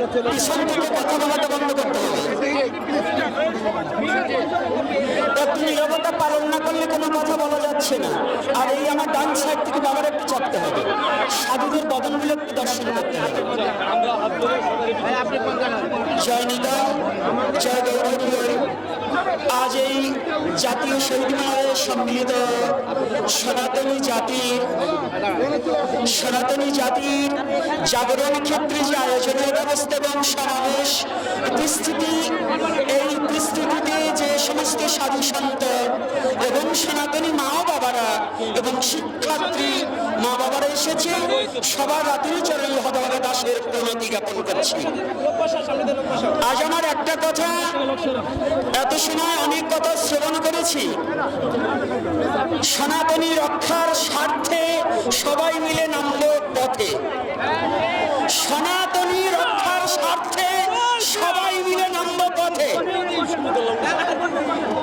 করতে হবে একটু নিরবতা পালন না করলে কোনো কথা বলা যাচ্ছে না। আর এই আমার ডান সাইড থেকে বাবার একটু চাপতে হবে। সাধুদের বদনগুলো একটু দর্শন করতে হবে। জয় নিদান জয় গৌরী আজ এই জাতীয় শহীদ মিনারে সম্মিলিত সনাতনী জাতির সনাতনী জাতির জাগরণ ক্ষেত্রে যে আয়োজনের ব্যবস্থা এবং সমাবেশ, উপস্থিতি, এই উপস্থিতিতে যে সমস্ত সাধু সন্ত এবং সনাতনী মা বাবারা এবং শিক্ষার্থী মা বাবারা এসেছে। সবার রাতের চরণ হতভাবে দাসের প্রণতি জ্ঞাপন করছি। আজ আমার একটা কথা, এত সময় অনেক কথা শ্রবণ করেছি। সনাতনী রক্ষার স্বার্থে সবাই মিলে নামল পথে সনাতনী রক্ষার স্বার্থে সবাই মিলে নামল পথে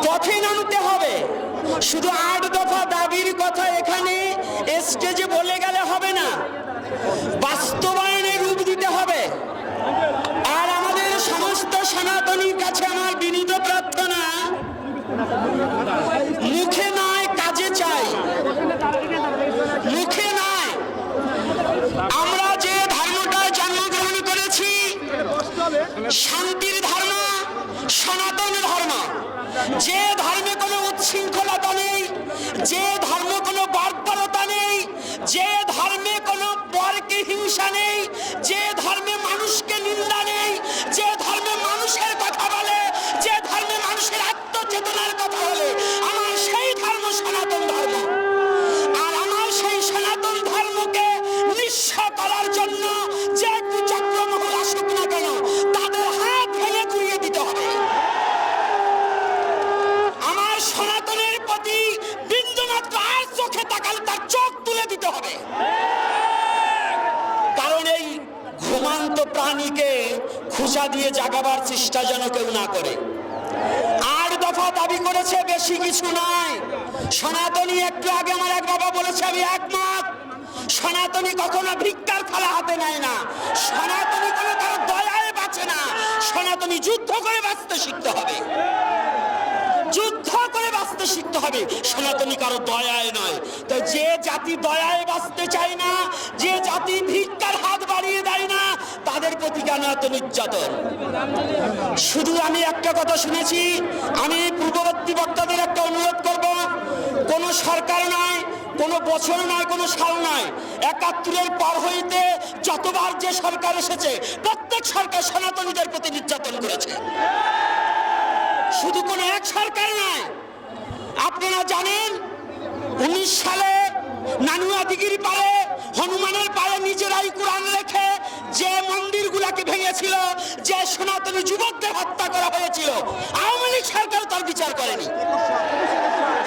পথে নামতে হবে শুধু আট দফা দাবির কথা এখানে স্টেজে বলে গেলে হবে না বাস্তবায়নে রূপ দিতে হবে আর আমাদের সমস্ত সনাতনীর কাছে আমার বিনীত প্রার্থনা মুখে নয় কাজে চাই মুখে নয় আমরা যে ধর্মটায় জন্মগ্রহণ করেছি শান্তির ধর্ম সনাতন ধর্ম যে ধর্মে উচ্ছৃঙ্খলতা নেই, যে ধর্মে কোনো বার্বরতা নেই, যে ধর্মে কোনো পরকে হিংসা নেই, যে ধর্মে মানুষকে নিন্দা নেই, যে ধর্মে মানুষের কথা বলে, যে ধর্মে মানুষের আত্মচেতনার কথা বলে। খুঁজা দিয়ে জাগাবার চেষ্টা যেন কেউ না করে। আট দফা দাবি করেছে, বেশি কিছু নয় সনাতনী একটু আগে আমার এক বাবা বলেছে, আমি একমত। সনাতনী কখনো ভিক্ষার থালা হাতে নেয় না। সনাতনী কোনো কারও দয়ায় বাঁচে না। সনাতনী যুদ্ধ করে বাঁচতে শিখতে হবে। যুদ্ধ করে বাঁচতে শিখতে হবে। সনাতনী কারও দয়ায় নয়। তো যে জাতি দয়ায় বাঁচতে চায় না, যে জাতি না এত নির্যাতন। শুধু আমি একটা কথা শুনেছি, আমি পূর্ববর্তী বক্তাদের একটা অনুরোধ করব, কোন সরকার বছর নয় সাল নয়, একাত্তরের পর হইতে যতবার যে সরকার এসেছে, প্রত্যেক সরকার সনাতনীদের প্রতি নির্যাতন করেছে। শুধু কোন এক সরকার নয়, আপনারা জানেন, উনিশ সালে নানুয়া দিঘির পারে হনুমানের পায়ে নিজেরাই কোরআন যে মন্দিরগুলাকে ভেঙেছিল, যে সনাতনী যুবকদের হত্যা করা হয়েছিল। আওয়ামী লীগ সরকার তার বিচার করেনি।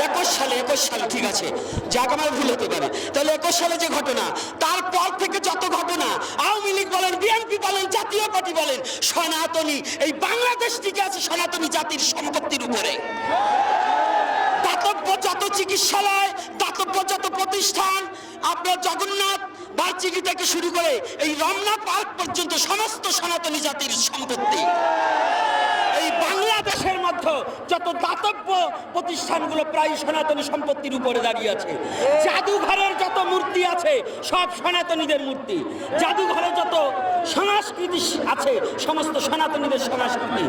একুশ সালে একুশ সালে, ঠিক আছে। যাক, আমার ভুল হতে পারে। তাহলে একুশ সালে যে ঘটনা, তারপর থেকে যত ঘটনা, আওয়ামী লীগ বলেন, বিএনপি বলেন, জাতীয় পার্টি বলেন, সনাতনী, এই বাংলাদেশ টিকে আছে সনাতনী জাতির সম্পত্তির উপরে। দাতব্য যত চিকিৎসালয়, দাতব্য যত প্রতিষ্ঠান, আপনার জগন্নাথ বার্চিকি থেকে শুরু করে এই রমনা পার্ক পর্যন্ত সমস্ত সনাতনী জাতির সম্পত্তি। এই বাংলাদেশের মধ্যে যত দাতব্য প্রতিষ্ঠানগুলো প্রায় সনাতনী সম্পত্তির উপরে দাঁড়িয়ে আছে, জাদুঘরের যত মূর্তি আছে, সব সনাতনীদের মূর্তি। জাদুঘরে যত সংস্কৃতি আছে, সমস্ত সনাতনীদের সংস্কৃতি।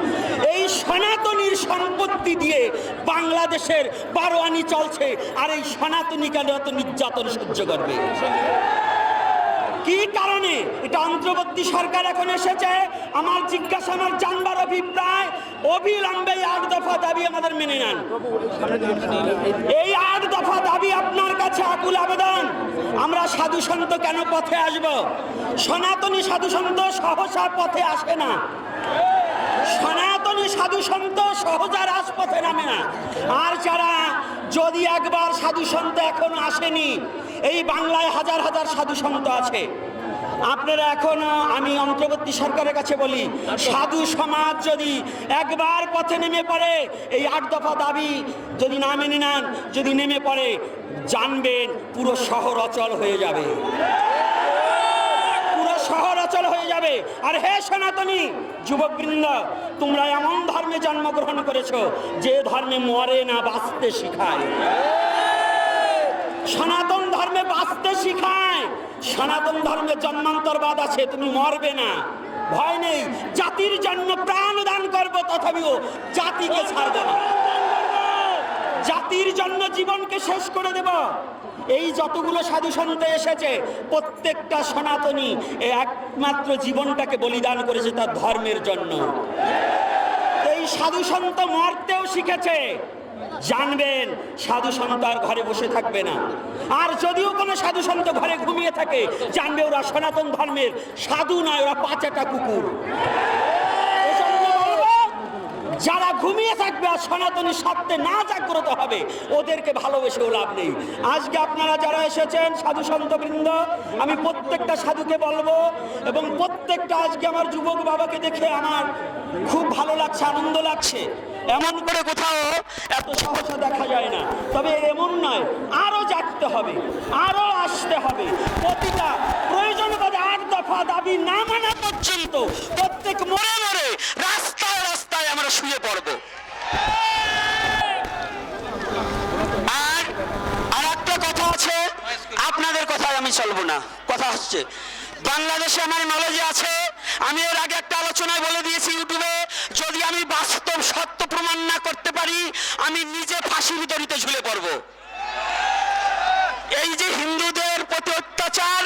এই সনাতনীর সম্পত্তি দিয়ে বাংলাদেশের বারোয়ানি চলছে, আর এই সনাতনী কেন এত নির্যাতন সহ্য করবে। কি কারণে? এটা অন্তর্বর্তী সরকার এখন এসেছে। আমার জিজ্ঞাসা, আমার জানবার অভিপ্রায়, অবিলম্বে আট দফা দাবি আমাদের মেনে নেন। এই আট দফা দাবি আপনার কাছে আকুল আবেদন? আমরা সাধু সন্ত কেন পথে আসব? সনাতনী সাধু সন্ত সহসা পথে আসে না। সনাতনী সাধু সন্ত সহজা রাজপথে নামে না। আর যারা যদি একবার সাধু সন্ত এখনও আসেনি। এই বাংলায় হাজার হাজার সাধু সন্ত আছে। আপনারা এখনও আমি অন্তর্বর্তী সরকারের কাছে বলি, সাধু সমাজ যদি একবার পথে নেমে পড়ে, এই আট দফা দাবি যদি না মেনে নেন, যদি নেমে পড়ে, জানবেন পুরো শহর অচল হয়ে যাবে। পুরো শহর অচল হয়ে যাবে। আর হে সনাতনী যুববৃন্দ তোমরা এমন ধর্মে জন্মগ্রহণ করেছ, যে ধর্মে মরে না বাঁচতে শিখায়। সনাতন ধর্মে বাঁচতে শিখায়। সনাতন ধর্মে জন্মান্তরবাদ আছে, তুমি মরবে না। ভয় নেই, জাতির জন্য প্রাণ দান করব, তথাপিও জাতিকে ছাড়বে না। জাতির জন্য জীবনকে শেষ করে দেব। এই যতগুলো সাধু সন্ত এসেছে, প্রত্যেকটা সনাতনী একমাত্র জীবনটাকে বলিদান করেছে তার ধর্মের জন্য। এই সাধু সন্ত মরতেও শিখেছে। জানবেন, সাধু সন্ত আর ঘরে বসে থাকবে না। আর যদিও কোনো সাধু সন্ত ঘরে ঘুমিয়ে থাকে, জানবে ওরা সনাতন ধর্মের, সাধু নয়, ওরা পাঁচাটা কুকুর। যারা ঘুমিয়ে থাকবে আর সনাতনী সত্ত্বে না জাগ্রত হবে, ওদেরকে ভালোবেসেও লাভ নেই। আজকে আপনারা যারা এসেছেন, সাধু সন্ত বৃন্দ, আমি প্রত্যেকটা সাধুকে বলব, এবং প্রত্যেকটা আজকে আমার যুবক বাবাকে দেখে আমার খুব ভালো লাগছে, আনন্দ লাগছে। এমন করে কোথাও এত সহজে দেখা যায় না। তবে এমন নয়, আরও জাগতে হবে, আরও আসতে হবে। প্রতিটা প্রয়োজন বোধে আট দফা দাবি না মানা পর্যন্ত প্রত্যেক মরে মরে রাস্তায় রাস্তায় আমরা শুয়ে পড়ব। আর আর একটা কথা আছে, আপনাদের কথায় আমি চলবো না। কথা হচ্ছে, বাংলাদেশে আমার নলেজে আছে, আমি এর আগে একটা আলোচনায় বলে দিয়েছি ইউটিউবে যদি আমি বাস্তব সত্য প্রমাণ না করতে পারি, আমি নিজে ফাঁসির দড়িতে ঝুলে পড়ব। এই যে হিন্দুদের প্রতি অত্যাচার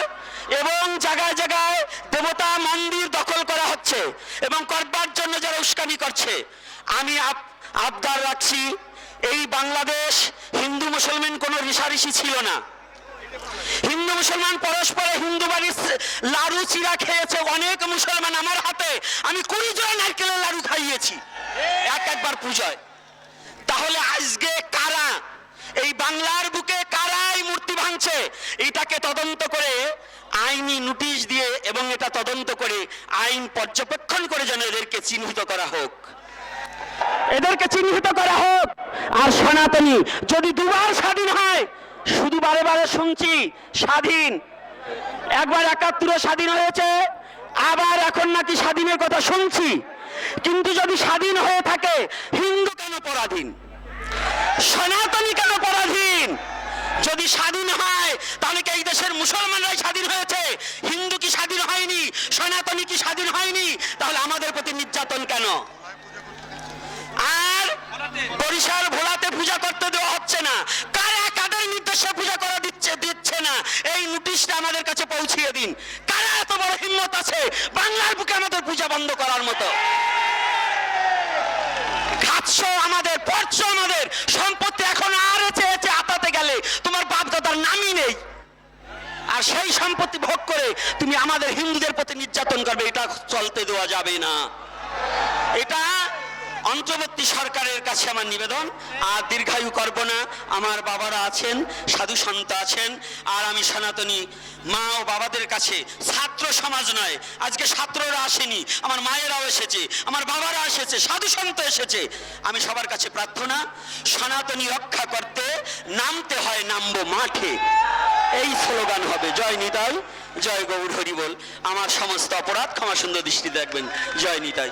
এবং জায়গায় জায়গায় দেবতা মন্দির দখল করা হচ্ছে এবং করবার জন্য যারা উস্কানি করছে, আমি আব- আবদার রাখছি, এই বাংলাদেশ হিন্দু মুসলমান কোনো রিসারিসি ছিল না। হিন্দু মুসলমান পরস্পরে হিন্দু বাড়ির লাড়ু, চিরা খেয়েছে অনেক মুসলমান আমার হাতে। আমি কুড়ি জন নারকেলের লাড়ু খাইয়েছি। এক একবার পূজায়। তাহলে আজকে কারা? এই বাংলার বুকে কারা এই মূর্তি ভাঙছে? এটাকে তদন্ত করে আইনি নোটিশ দিয়ে এবং এটা তদন্ত করে আইন পর্যবেক্ষণ করে যেন এদেরকে চিহ্নিত করা হোক। এদেরকে চিহ্নিত করা হোক। আর সনাতনী, যদি দুবার স্বাধীন হয় শুধু বারে বারে শুনছি, স্বাধীন। একবার একাত্তরে স্বাধীন হয়েছে, আবার এখন নাকি স্বাধীনের কথা শুনছি। কিন্তু যদি স্বাধীন হয়ে থাকে, হিন্দু কেন পরাধীন? সনাতনী কেন পরাধীন? যদি স্বাধীন হয়, তাহলে কি এই দেশের মুসলমানরাই স্বাধীন হয়েছে আমাদের কাছে পৌঁছিয়ে দিন। কারা এত বড় হিম্মত আছে? বাংলার বুকে আমাদের পূজা বন্ধ করার মতো। খাচ্ছ আমাদের পড়ছ আমাদের। সম্পত্তি এখন আর চেয়েছে আতাতে গেলে তোমার বাপ দাদার নামই নেই। আর সেই সম্পত্তি ভোগ করে তুমি আমাদের হিন্দুদের প্রতি নির্যাতন করবে, এটা চলতে দেওয়া যাবে না। এটা অন্তর্বর্তী সরকারের কাছে আমার নিবেদন, আর দীর্ঘায়ু করব না। আমার বাবারা আছেন, সাধু সন্ত আছেন, আর আমি সনাতনী মা ও বাবাদের কাছে ছাত্র সমাজ নয়। আজকে ছাত্ররা আসেনি, আমার মায়েরাও এসেছে, আমার বাবারা এসেছে, সাধু সন্ত এসেছে। আমি সবার কাছে প্রার্থনা, সনাতনী রক্ষা করতে নামতে হয়, নামবো মাঠে। এই স্লোগান হবে, জয় নিতাই, জয় গৌর হরিবল আমার সমস্ত অপরাধ, ক্ষমা সুন্দর দৃষ্টি দেখবেন। জয় নিতাই।